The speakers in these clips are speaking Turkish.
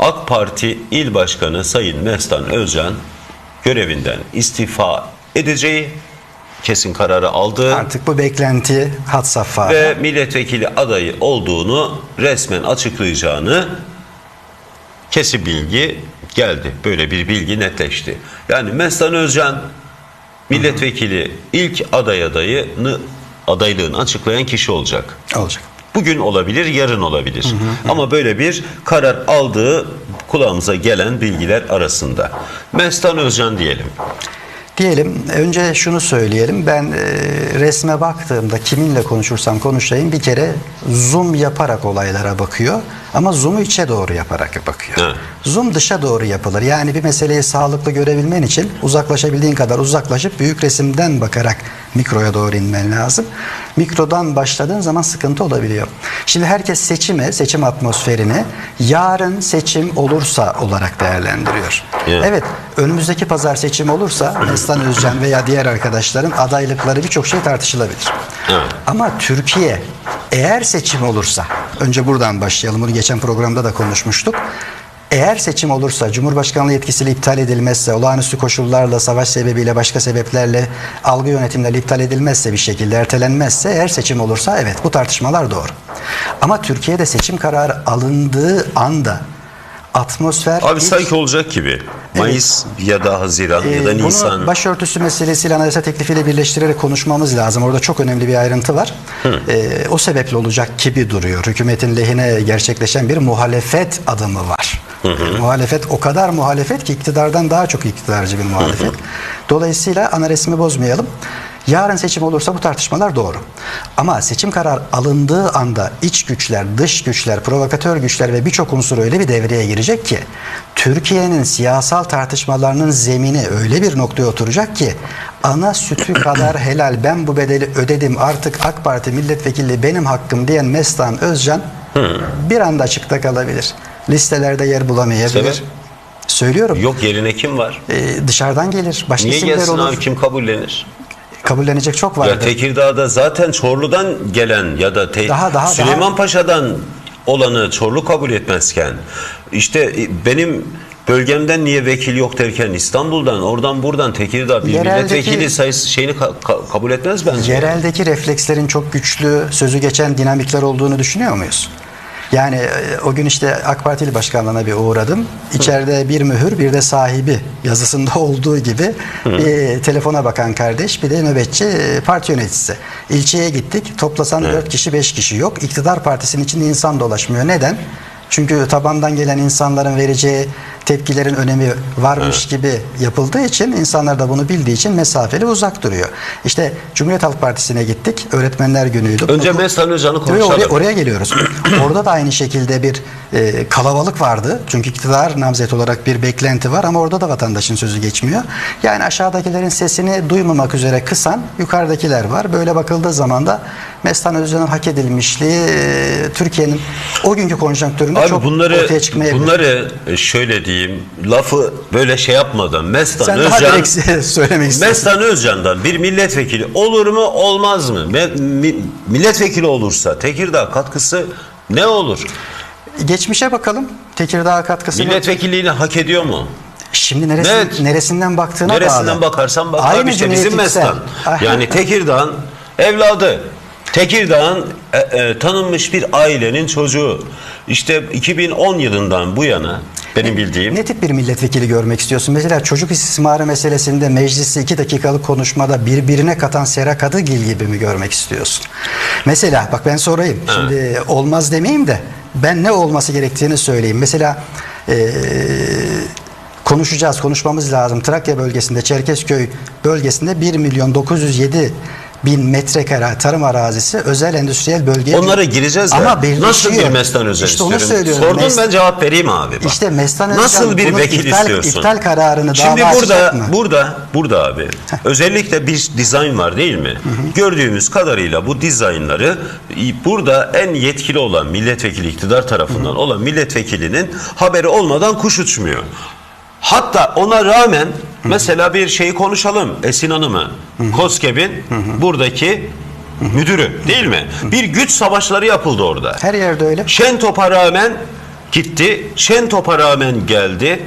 AK Parti İl Başkanı Sayın Mestan Özcan görevinden istifa edeceği kesin kararı aldı Artık bu beklenti had safhada. ve milletvekili adayı olduğunu resmen açıklayacağını kesin bilgi geldi. Böyle bir bilgi netleşti. Yani Mestan Özcan milletvekili ilk aday adayını adaylığını açıklayan kişi olacak. olacak. Bugün olabilir, yarın olabilir. Ama böyle bir karar aldığı kulağımıza gelen bilgiler arasında. Mestan Özcan diyelim. Diyelim önce şunu söyleyelim. Ben e, resme baktığımda kiminle konuşursam konuşayım bir kere zoom yaparak olaylara bakıyor. Ama zoom'u içe doğru yaparak bakıyor. Evet. Zoom dışa doğru yapılır. Yani bir meseleyi sağlıklı görebilmen için uzaklaşabildiğin kadar uzaklaşıp büyük resimden bakarak mikroya doğru inmen lazım. Mikrodan başladığın zaman sıkıntı olabiliyor. Şimdi herkes seçime, seçim atmosferini yarın seçim olursa olarak değerlendiriyor. Evet. Evet, önümüzdeki pazar seçim olursa Mestan Özcan veya diğer arkadaşların adaylıkları birçok şey tartışılabilir. Evet. Ama Türkiye eğer seçim olursa, önce buradan başlayalım, bunu geçen programda da konuşmuştuk. Eğer seçim olursa, Cumhurbaşkanlığı yetkisiyle iptal edilmezse, olağanüstü koşullarla, savaş sebebiyle, başka sebeplerle, algı yönetimleri iptal edilmezse bir şekilde, ertelenmezse, eğer seçim olursa evet bu tartışmalar doğru. Ama Türkiye'de seçim kararı alındığı anda atmosfer... Abi ilk- sanki olacak gibi. Mayıs ya da Haziran ya da ee, Nisan. Bunu başörtüsü meselesiyle anayasa teklifiyle birleştirerek konuşmamız lazım. Orada çok önemli bir ayrıntı var. Ee, o sebeple olacak gibi duruyor. Hükümetin lehine gerçekleşen bir muhalefet adımı var. Muhalefet o kadar muhalefet ki iktidardan daha çok iktidarcı bir muhalefet. Dolayısıyla ana resmi bozmayalım. Yarın seçim olursa bu tartışmalar doğru. Ama seçim karar alındığı anda iç güçler, dış güçler, provokatör güçler ve birçok unsur öyle bir devreye girecek ki Türkiye'nin siyasal tartışmalarının zemini öyle bir noktaya oturacak ki ana sütü kadar helal ben bu bedeli ödedim artık AK Parti milletvekili benim hakkım diyen Mestan Özcan bir anda açıkta kalabilir. Listelerde yer bulamayabilir. Sebep? Söylüyorum. Yok yerine kim var? Ee, dışarıdan gelir. Başka Niye isimler gelsin olur. abi kim kabullenir? Kabullenecek çok var. Ya Tekirdağ'da zaten Çorlu'dan gelen ya da te- Daha- daha- Süleyman Paşa'dan olanı Çorlu kabul etmezken işte e, benim bölgemden niye vekil yok derken İstanbul'dan oradan buradan Tekirdağ bir Yereldeki- milletvekili sayısı şeyini ka- ka- kabul etmez bence. Yereldeki reflekslerin çok güçlü, sözü geçen dinamikler olduğunu düşünüyor muyuz? Yani e, o gün işte AK Partili başkanlığına bir uğradım. İçeride bir mühür bir de sahibi yazısında olduğu gibi bir telefona bakan kardeş bir de nöbetçi e, parti yöneticisi. İlçeye gittik. Toplasan 4 kişi 5 kişi yok. İktidar partisinin içinde insan dolaşmıyor. Neden? Çünkü tabandan gelen insanların vereceği tepkilerin önemi varmış gibi yapıldığı için insanlar da bunu bildiği için mesafeli uzak duruyor. İşte Cumhuriyet Halk Partisi'ne gittik. Öğretmenler günüydü. Önce Okul- Mesut Tabii konuşalım. oraya, oraya geliyoruz. Orada da aynı şekilde bir e, kalabalık vardı. Çünkü iktidar namzet olarak bir beklenti var ama orada da vatandaşın sözü geçmiyor. Yani aşağıdakilerin sesini duymamak üzere kısan yukarıdakiler var. Böyle bakıldığı zaman da Mestan Özcan'ın hak edilmişliği e, Türkiye'nin o günkü konjonktüründe Abi çok bunları ortaya çıkmayabilir. bunları e, şöyle diyeyim lafı böyle şey yapmadan Mestan Sen daha Özcan direkt söylemek istiyorsun. Mestan Özcan'dan bir milletvekili olur mu olmaz mı? Milletvekili olursa Tekirdağ katkısı ne olur? Geçmişe bakalım. Tekirdağ katkısını. Milletvekilliğini hak ediyor mu? Şimdi neresi, Evet. neresinden baktığına Neresinden bağlı. bakarsan bak Aynı işte bizim. Mestan. Aha. Yani Tekirdağ'ın evladı. Tekirdağ'ın e, e, tanınmış bir ailenin çocuğu. İşte 2010 yılından bu yana benim bildiğim Ne tip bir milletvekili görmek istiyorsun? Mesela çocuk istismarı meselesinde meclisi iki dakikalık konuşmada birbirine katan Sera Kadıgil gibi mi görmek istiyorsun? Mesela bak ben sorayım. Şimdi olmaz demeyeyim de ben ne olması gerektiğini söyleyeyim. Mesela eee, konuşacağız, konuşmamız lazım. Trakya bölgesinde, Çerkezköy bölgesinde 1 milyon 907 bin metrekare tarım arazisi özel endüstriyel bölgeye Onlara gireceğiz. Ama Nasıl bir birleşiyor. Mestan Özel İşte onu istiyorum. söylüyorum. Sordun Mes- ben cevap vereyim abi. Bak. İşte Mestan Nasıl bir vekil iptal, istiyorsun? iptal kararını Şimdi dava burada mı? burada burada abi özellikle bir dizayn var değil mi? Gördüğümüz kadarıyla bu dizaynları burada en yetkili olan milletvekili iktidar tarafından olan milletvekilinin haberi olmadan kuş uçmuyor. Hatta ona rağmen mesela bir şeyi konuşalım Esin Hanım'ı. KOSGEB'in buradaki müdürü değil mi? Bir güç savaşları yapıldı orada. Her yerde öyle. Şentop'a rağmen Gitti. Şentop'a rağmen geldi.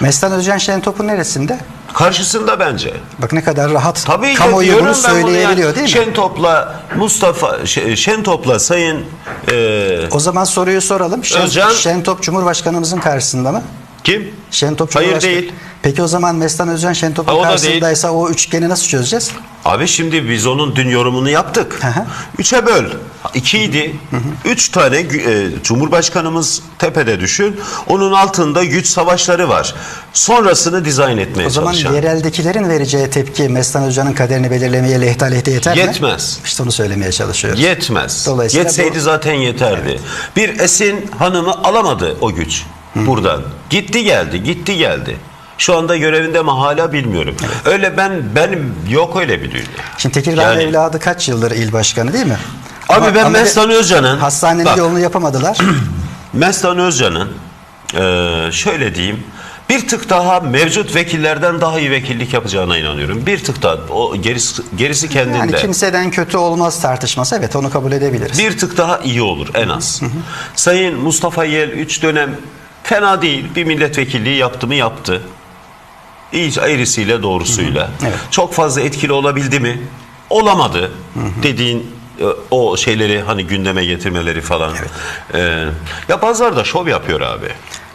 Mestan Özcan Şentop'un neresinde? Karşısında bence. Bak ne kadar rahat Tabii kamuoyu bunu söyleyebiliyor yani. değil mi? Şentop'la Mustafa Şentop'la Sayın e, O zaman soruyu soralım. Şen, Özcan- Şentop Cumhurbaşkanımızın karşısında mı? Kim? Şentop Hayır, Cumhurbaşkanı- değil. Peki o zaman Mestan Özcan Şentop'un o da karşısındaysa o üçgeni nasıl çözeceğiz? Abi şimdi biz onun dün yorumunu yaptık. Hı hı. Üçe böl. İkiydi. Üç tane e, Cumhurbaşkanımız tepede düşün. Onun altında güç savaşları var. Sonrasını dizayn etmeye O zaman çalışan. yereldekilerin vereceği tepki Mestan Özcan'ın kaderini belirlemeye lehte aleyhte yeter mi? Yetmez. İşte onu söylemeye çalışıyoruz. Yetmez. Dolayısıyla Yetseydi bu- zaten yeterdi. Bir Esin Hanım'ı alamadı o güç buradan. Gitti geldi, gitti geldi. Şu anda görevinde mi hala bilmiyorum. Öyle ben benim yok öyle bir dünya. Şimdi Tekirdağ Yani- evladı kaç yıldır il başkanı değil mi? Abi ben ama Mestan Özcan'ın Hastanenin bak, yolunu yapamadılar. Mestan Özcan'ın eee, şöyle diyeyim bir tık daha mevcut vekillerden daha iyi vekillik yapacağına inanıyorum. Bir tık daha o gerisi, gerisi kendinde. yani kimseden kötü olmaz tartışması evet onu kabul edebiliriz. bir tık daha iyi olur en az. Sayın Mustafa Yel 3 dönem fena değil. Bir milletvekilliği yaptı mı yaptı. İyi eğrisiyle doğrusuyla. Evet. Çok fazla etkili olabildi mi? Olamadı. Dediğin e, o şeyleri hani gündeme getirmeleri falan. Ee, ya bazıları da şov yapıyor abi.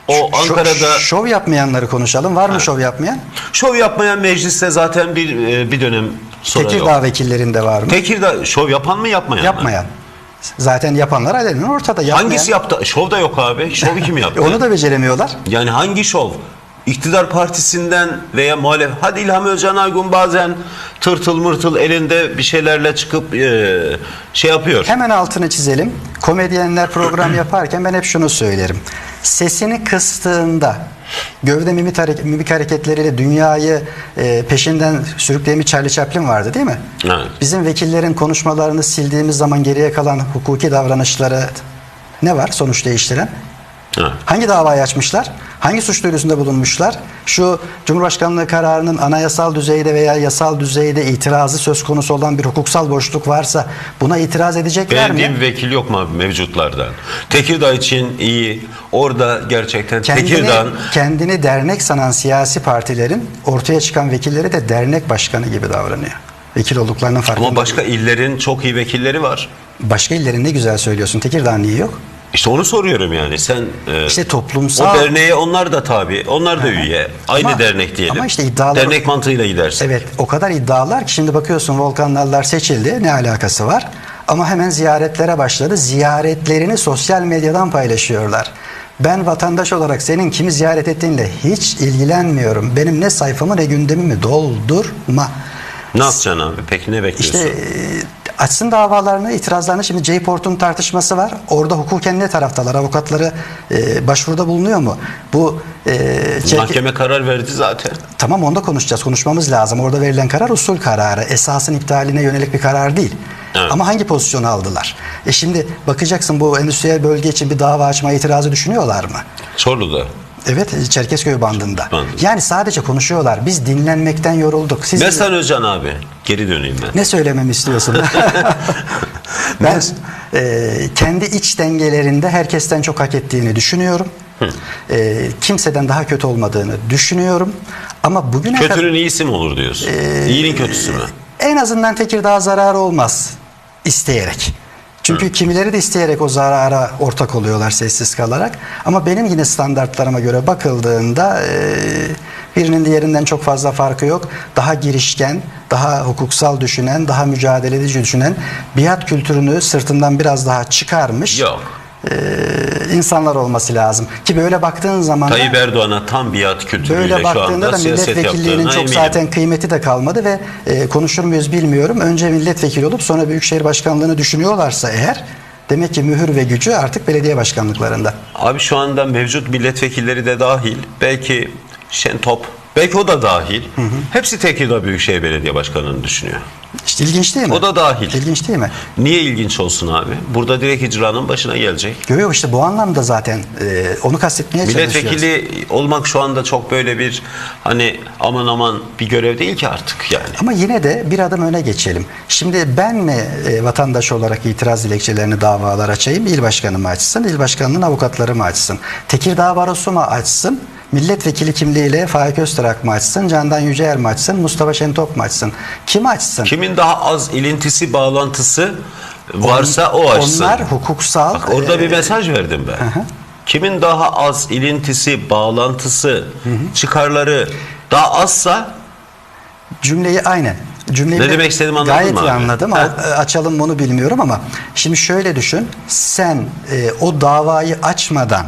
O Ankara'da şov yapmayanları konuşalım. Var mı şov yapmayan? şov yapmayan mecliste zaten bir e, bir dönem sonra Tekirdağ yok. vekillerinde var mı? Tekirdağ şov yapan mı yapmayan mı? Zaten yapanlar alenen ortada. Yapmayan. Hangisi yaptı? Şov da yok abi. Şovu kim yaptı? Onu da beceremiyorlar. Yani hangi şov? İktidar partisinden veya muhalef hadi İlham Özcan Aygun bazen tırtıl mırtıl elinde bir şeylerle çıkıp e, şey yapıyor. Hemen altını çizelim. Komedyenler program yaparken ben hep şunu söylerim. Sesini kıstığında gövde mimik, hareket, mimik hareketleriyle dünyayı e, peşinden sürükleyen Charlie Chaplin vardı değil mi? Evet. Bizim vekillerin konuşmalarını sildiğimiz zaman geriye kalan hukuki davranışları ne var sonuç değiştiren? Ha. Hangi davayı açmışlar? Hangi suç duyurusunda bulunmuşlar? Şu Cumhurbaşkanlığı kararının anayasal düzeyde veya yasal düzeyde itirazı söz konusu olan bir hukuksal boşluk varsa buna itiraz edecekler Beğendiğim mi? vekil yok mu abi mevcutlardan? Tekirdağ için iyi. Orada gerçekten Kendini, Tekirdağ kendini dernek sanan siyasi partilerin ortaya çıkan vekilleri de dernek başkanı gibi davranıyor. Vekil olduklarının farkında. ama başka illerin çok iyi vekilleri var. Başka illerin ne güzel söylüyorsun. Tekirdağ niye yok? İşte onu soruyorum yani. Sen e, İşte o toplumsal... derneğe onlar da tabi. Onlar da üye. Aynı Ama- dernek diyelim. ama işte iddialar- Dernek mantığıyla gidersin. Evet o kadar iddialar ki şimdi bakıyorsun Volkan Nallar seçildi ne alakası var? Ama hemen ziyaretlere başladı. Ziyaretlerini sosyal medyadan paylaşıyorlar. Ben vatandaş olarak senin kimi ziyaret ettiğinle hiç ilgilenmiyorum. Benim ne sayfamı ne gündemimi doldurma. Ne yapacaksın abi? Peki ne bekliyorsun? İşte e, açsın davalarını, itirazlarını. Şimdi J-Port'un tartışması var. Orada hukuken ne taraftalar? Avukatları e, başvuruda bulunuyor mu? Bu e, Mahkeme karar verdi zaten. Tamam onda konuşacağız. Konuşmamız lazım. Orada verilen karar usul kararı. Esasın iptaline yönelik bir karar değil. Evet. Ama hangi pozisyonu aldılar? E şimdi bakacaksın bu endüstriyel bölge için bir dava açma itirazı düşünüyorlar mı? Çorlu'da. Evet Çerkezköy bandında. Bandında. Yani sadece konuşuyorlar. Biz dinlenmekten yorulduk. Siz Mestan Özcan abi. Geri döneyim ben. ne söylememi istiyorsun? ben e, kendi iç dengelerinde herkesten çok hak ettiğini düşünüyorum. E, kimseden daha kötü olmadığını düşünüyorum. Ama bugüne kadar Kötünün iyisi mi olur diyorsun? İyinin kötüsü mü? en azından Tekirdağ zararı olmaz isteyerek. Çünkü kimileri de isteyerek o zarara ortak oluyorlar sessiz kalarak. Ama benim yine standartlarıma göre bakıldığında e, birinin diğerinden çok fazla farkı yok. Daha girişken, daha hukuksal düşünen, daha mücadeleci düşünen, biat kültürünü sırtından biraz daha çıkarmış Yok. E, insanlar olması lazım. Ki böyle baktığın zaman da- Tayyip Erdoğan'a tam biat kültürüyle Böyle şu baktığında anda da milletvekilliğinin çok eminim. zaten kıymeti de kalmadı ve e, konuşur muyuz bilmiyorum. Önce milletvekili olup sonra Büyükşehir Başkanlığı'nı düşünüyorlarsa eğer demek ki mühür ve gücü artık belediye başkanlıklarında. Abi şu anda mevcut milletvekilleri de dahil belki Şentop Belki o da dahil. Hepsi Tekirdağ Büyükşehir Belediye Başkanı'nı düşünüyor. İşte ilginç değil mi? O da dahil. İlginç değil mi? Niye ilginç olsun abi? Burada direkt icranın başına gelecek. Görüyor işte bu anlamda zaten e, onu kastetmeye çalışıyoruz. Milletvekili olmak şu anda çok böyle bir hani aman aman bir görev değil ki artık yani. Ama yine de bir adım öne geçelim. Şimdi ben mi e, vatandaş olarak itiraz dilekçelerini davalar açayım, il başkanı mı açsın, il başkanının avukatları mı açsın, Tekirdağ Barosu mu açsın, milletvekili kimliğiyle Faik Öztürk mı açsın, Candan Yüceer mi açsın, Mustafa Şentop mu açsın? Kim açsın? Kimin daha az ilintisi, bağlantısı varsa o açsın. Onlar hukuksal... Bak orada e, bir mesaj verdim ben. Kimin daha az ilintisi, bağlantısı, çıkarları daha azsa Cümleyi aynen. Cümleyi Ne de demek istediğimi anladın gayet mı abi? anladım. Ha. Açalım bunu bilmiyorum ama şimdi şöyle düşün. Sen e, o davayı açmadan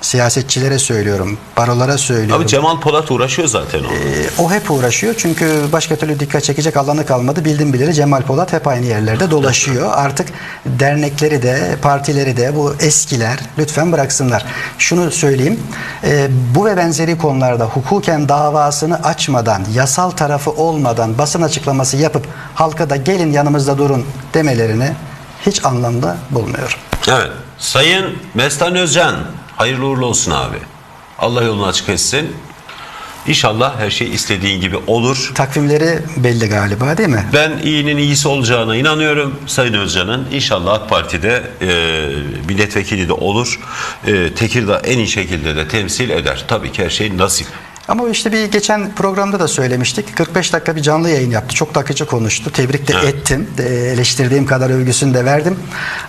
siyasetçilere söylüyorum, barolara söylüyorum. abi Cemal Polat uğraşıyor zaten o. E, o hep uğraşıyor çünkü başka türlü dikkat çekecek alanı kalmadı. Bildim bileli Cemal Polat hep aynı yerlerde dolaşıyor. Artık dernekleri de partileri de bu eskiler lütfen bıraksınlar. Şunu söyleyeyim. e, bu ve benzeri konularda hukuken davasını açmadan, yasal tarafı olmadan basın açıklaması yapıp halka da gelin yanımızda durun demelerini hiç anlamda bulmuyorum. Evet. Sayın Mestan Özcan hayırlı uğurlu olsun abi. Allah yolunu açık etsin. İnşallah her şey istediğin gibi olur. Takvimleri belli galiba değil mi? Ben iyinin iyisi olacağına inanıyorum Sayın Özcan'ın. İnşallah AK Parti'de e, milletvekili de olur. E, Tekirdağ en iyi şekilde de temsil eder. Tabii ki her şey nasip. Ama işte bir geçen programda da söylemiştik. 45 dakika bir canlı yayın yaptı. Çok da akıcı konuştu. Tebrik de Evet. ettim. Eleştirdiğim kadar övgüsünü de verdim.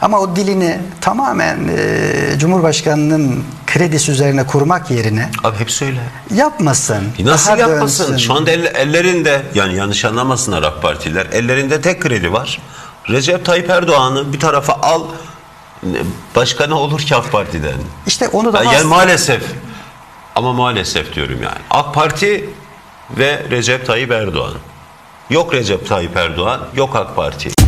Ama o dilini tamamen e, Cumhurbaşkanı'nın kredisi üzerine kurmak yerine Abi hep söyle. yapmasın. E Nasıl daha yapmasın? dönsün. Şu anda el- ellerinde yani yanlış anlamasınlar AK Partiler. Ellerinde tek kredi var. Recep Tayyip Erdoğan'ı bir tarafa al. Başka ne olur ki AK Parti'den? İşte onu da Yani maalesef ama maalesef diyorum yani. AK Parti ve Recep Tayyip Erdoğan. Yok Recep Tayyip Erdoğan, yok AK Parti.